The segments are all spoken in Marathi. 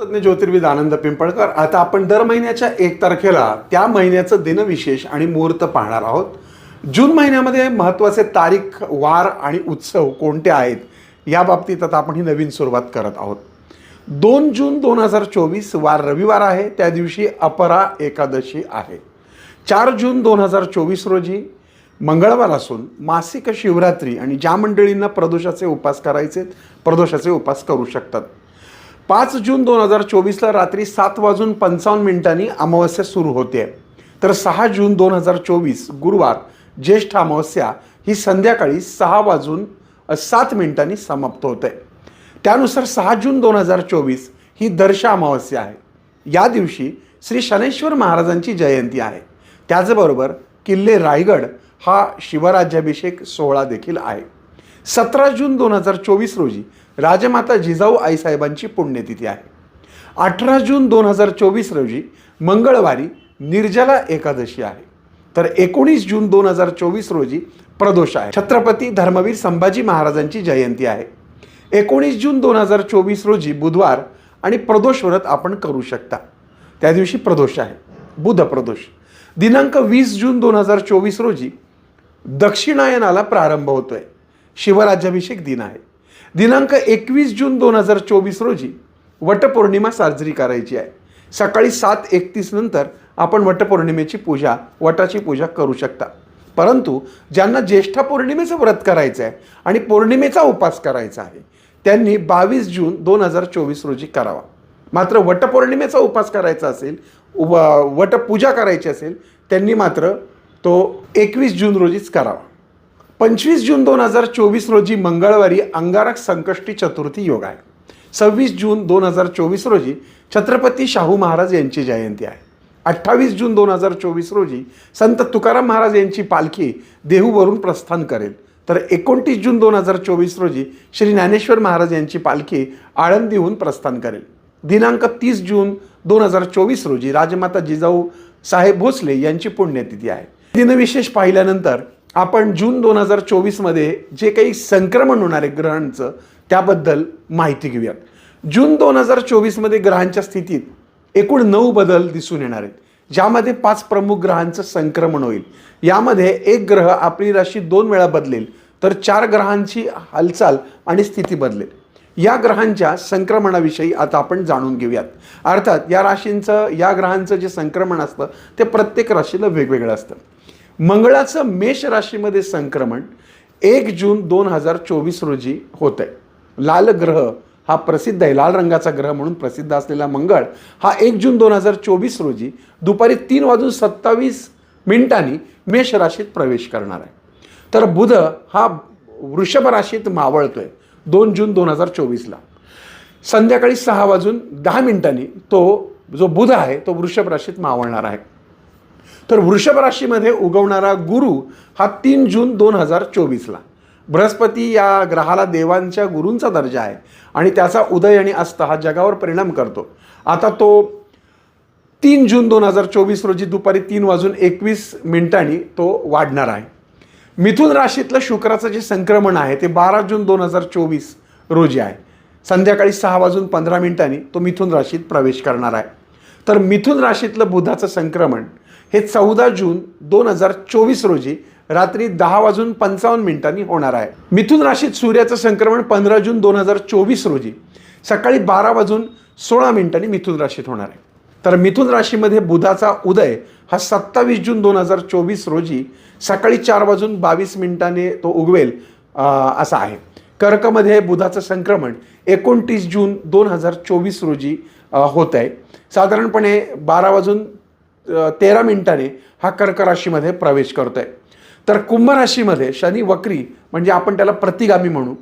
तज्ञ ज्योतिर्विद आनंद पिंपळकर आता आपण दर महिन्याच्या एक तारखेला त्या महिन्याचं दिनविशेष आणि मुहूर्त पाहणार आहोत. जून महिन्यामध्ये महत्त्वाचे तारीख वार आणि उत्सव कोणते आहेत या बाबतीत आता आपण ही नवीन सुरुवात करत आहोत. दोन जून दोन हजार चोवीस वार रविवार आहे त्या दिवशी अपरा एकादशी आहे. चार जून दोन हजार चोवीस रोजी मंगळवार असून मासिक शिवरात्री आणि ज्या मंडळींना प्रदोषाचे उपास करायचे प्रदोषाचे उपास करू शकतात. पाच जून दोन हजार चोवीसला रात्री सात वाजून पंचावन्न मिनिटांनी अमावस्या सुरू होते. तर सहा जून दोन हजार चोवीस गुरुवार ज्येष्ठ अमावस्या ही संध्याकाळी सहा वाजून सात मिनिटांनी समाप्त होते. त्यानुसार सहा जून दोन हजार चोवीस ही दर्शा अमावस्या आहे. या दिवशी श्री शनेश्वर महाराजांची जयंती आहे. त्याचबरोबर किल्ले रायगड हा शिवराज्याभिषेक सोहळा देखील आहे. सतरा जून दोन हजार चोवीस रोजी राजमाता जिजाऊ आईसाहेबांची पुण्यतिथी आहे. अठरा जून दोन हजार चोवीस रोजी मंगळवारी निर्जला एकादशी आहे. तर एकोणीस जून दोन हजार चोवीस रोजी प्रदोष आहे. छत्रपती धर्मवीर संभाजी महाराजांची जयंती आहे. एकोणीस जून दोन हजार चोवीस रोजी बुधवार आणि प्रदोष व्रत आपण करू शकता. त्या दिवशी प्रदोष आहे. बुध प्रदोष. दिनांक वीस जून दोन हजार चोवीस रोजी दक्षिणायनाला प्रारंभ होतोय. शिवराज्याभिषेक दिन आहे. दिनांक एकवीस जून दोन हजार चोवीस रोजी वटपौर्णिमा साजरी करायची आहे. सकाळी सात एकतीस नंतर आपण वटपौर्णिमेची पूजा वटाची पूजा करू शकता. परंतु ज्यांना ज्येष्ठ पौर्णिमेचं व्रत करायचं आहे आणि पौर्णिमेचा उपास करायचा आहे त्यांनी बावीस जून दोन हजार चोवीस रोजी करावा. मात्र वटपौर्णिमेचा उपास करायचा असेल व वटपूजा करायची असेल त्यांनी मात्र तो एकवीस जून रोजीच करावा. पंचवीस जून दोन हजार चोवीस रोजी मंगळवारी अंगारक संकष्टी चतुर्थी योग आहे. सव्वीस जून दोन हजार चोवीस रोजी छत्रपती शाहू महाराज यांची जयंती आहे. अठ्ठावीस जून दोन हजार चोवीस रोजी संत तुकाराम महाराज यांची पालखी देहूवरून प्रस्थान करेल. तर एकोणतीस जून दोन हजार चोवीस रोजी श्री ज्ञानेश्वर महाराज यांची पालखी आळंदीहून प्रस्थान करेल. दिनांक तीस जून दोन हजार चोवीस रोजी राजमाता जिजाऊ साहेब भोसले यांची पुण्यतिथी आहे. दिनविशेष पाहिल्यानंतर आपण जून दोन हजार चोवीसमध्ये जे काही संक्रमण होणार आहे ग्रहांचं त्याबद्दल माहिती घेऊयात. जून दोन हजार चोवीसमध्ये ग्रहांच्या स्थितीत एकूण नऊ बदल दिसून येणार आहेत. ज्यामध्ये पाच प्रमुख ग्रहांचं संक्रमण होईल. यामध्ये एक ग्रह आपली राशी दोन वेळा बदलेल तर चार ग्रहांची हालचाल आणि स्थिती बदलेल. या ग्रहांच्या संक्रमणाविषयी आता आपण जाणून घेऊयात. अर्थात या राशींचं या ग्रहांचं जे संक्रमण असतं ते प्रत्येक राशीला वेगवेगळं असतं. मंगळाचं मेष राशीमध्ये संक्रमण एक जून दोन हजार चोवीस रोजी होत आहे लाल ग्रह हा प्रसिद्ध आहे. लाल रंगाचा ग्रह म्हणून प्रसिद्ध असलेला मंगळ हा एक जून दोन हजार चोवीस रोजी दुपारी तीन वाजून सत्तावीस मिनिटांनी मेष राशीत प्रवेश करणार आहे. तर बुध हा वृषभ राशीत मावळतो आहे दोन जून दोन हजार चोवीसला. संध्याकाळी सहा वाजून दहा मिनिटांनी तो जो बुध आहे तो वृषभ राशीत मावळणार आहे. तर वृषभ राशीमध्ये उगवणारा गुरु हा तीन जून दोन हजार चोवीसला. बृहस्पती या ग्रहाला देवांच्या गुरूंचा दर्जा आहे आणि त्याचा उदय आणि अस्त हा जगावर परिणाम करतो. आता तो तीन जून दोन हजार चोवीस रोजी दुपारी तीन वाजून एकवीस मिनिटांनी तो वाढणार आहे. मिथुन राशीतलं शुक्राचं जे संक्रमण आहे ते बारा जून दोन हजार चोवीस रोजी आहे. संध्याकाळी सहा वाजून पंधरा मिनिटांनी तो मिथुन राशीत प्रवेश करणार आहे. तर मिथुन राशीतलं बुधाचं संक्रमण हे चौदा जून दोन हजार चोवीस रोजी रात्री दहा वाजून पंचावन्न मिनिटांनी होणार आहे. मिथुन राशीत सूर्याचं संक्रमण पंधरा जून दोन हजार चोवीस रोजी सकाळी बारा वाजून सोळा मिनिटांनी मिथुन राशीत होणार आहे. तर मिथुन राशीमध्ये बुधाचा उदय हा सत्तावीस जून दोन हजार चोवीस रोजी सकाळी चार वाजून बावीस मिनिटांनी तो उगवेल असा आहे. कर्कमध्ये बुधाचं संक्रमण एकोणतीस जून दोन हजार चोवीस रोजी होत आहे साधारणपणे बारा वाजून तेरा मिनिटाने हा कर्क राशीमध्ये प्रवेश करतो आहे तर कुंभ राशीमध्ये शनी वक्री म्हणजे आपण त्याला प्रतिगामी म्हणू.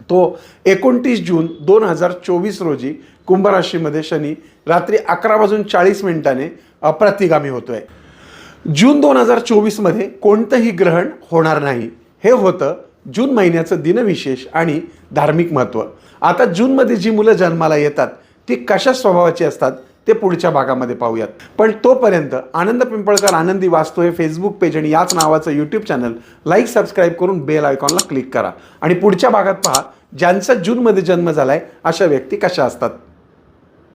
तो एकोणतीस जून दोन हजार चोवीस रोजी कुंभ राशीमध्ये शनी रात्री अकरा वाजून चाळीस मिनिटाने प्रतिगामी होतो आहे जून दोन हजार चोवीसमध्ये कोणतंही ग्रहण होणार नाही. हे होतं जून महिन्याचं दिनविशेष आणि धार्मिक महत्त्व आता जूनमध्ये जी मुलं जन्माला येतात ती कशा स्वभावाची असतात ते पुढच्या भागामध्ये पाहूयात. पण तोपर्यंत आनंद पिंपळकर आनंदी वाचतो हे फेसबुक पेज आणि याच नावाचं यूट्यूब चॅनल लाईक सबस्क्राईब करून बेल आयकॉनला क्लिक करा. आणि पुढच्या भागात पहा ज्यांचा जूनमध्ये जन्म झालाय अशा व्यक्ती कशा असतात?